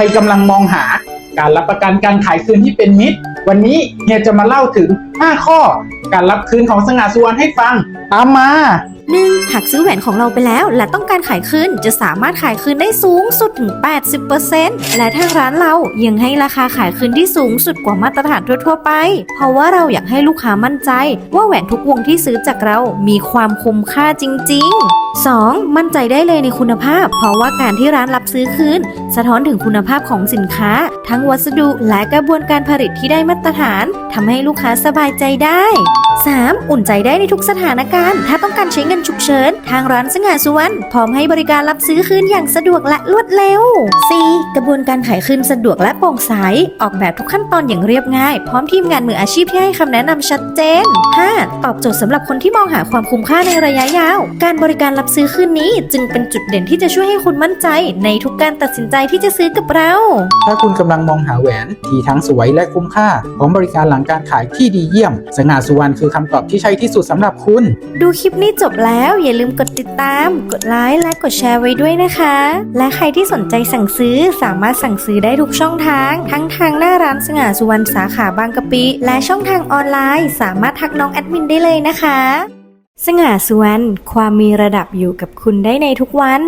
รกำลังมองหาการรับประกันการขายคืนที่เป็นมิตร วันนี้เฮียจะมาเล่าถึง 5 ข้อ การรับคืนของสง่าสุวรรณให้ฟัง ตามมา 1. หากซื้อแหวนของเราไปแล้วและต้องการขายคืนจะสามารถขายคืนได้สูงสุดถึง 80%และทางร้านเรายังให้ราคาขายคืนที่สูงสุดกว่ามาตรฐานทั่วๆไป เพราะว่าเราอยากให้ลูกค้ามั่นใจ ว่าแหวนทุกวงที่ซื้อจากเรามีความคุ้มค่าจริง ๆ 2. มั่นใจได้เลยในคุณภาพ เพราะว่าการที่ร้านรับซื้อคืน สะท้อนถึงคุณภาพของสินค้า ทั้งวัสดุและกระบวนการผลิตที่ได้มาตรฐานทำให้ลูกค้าสบายใจได้ 3. อุ่นใจได้ในทุกสถานการณ์ ถ้าต้องการใช้เงินฉุกเฉิน ทางร้านสง่าสุวรรณพร้อมให้บริการรับซื้อคืนอย่างสะดวกและรวดเร็ว 4. กระบวนการขายคืนสะดวกและโปร่งใส ออกแบบทุกขั้นตอนอย่างเรียบง่าย พร้อมทีมงานมืออาชีพที่ให้คำแนะนำชัดเจน 5. ตอบโจทย์สำหรับคนที่มองหาความคุ้มค่าในระยะยาว การบริการรับซื้อคืนนี้ จึงเป็นจุดเด่นที่จะช่วยให้คุณมั่นใจ ในทุกการตัดสินใจที่จะซื้อกับเรา ถ้าคุณกำลังมองหาแหวนที่ทั้งสวยและคุ้มค่าพร้อมบริการหลังการขายที่ดีเยี่ยม สง่าสุวรรณคือคำตอบที่ใช่ที่สุดสำหรับคุณ ดูคลิปนี้จบแล้วอย่าลืมกดติดตาม กดไลค์และกดแชร์ไว้ด้วยนะคะ และใครที่สนใจสั่งซื้อสามารถสั่งซื้อได้ทุกช่องทาง ทั้งทางหน้าร้านสง่าสุวรรณสาขาบางกะปิ และช่องทางออนไลน์ สามารถทักน้องแอดมินได้เลยนะคะ สง่าสุวรรณความมีระดับอยู่กับคุณได้ในทุกวัน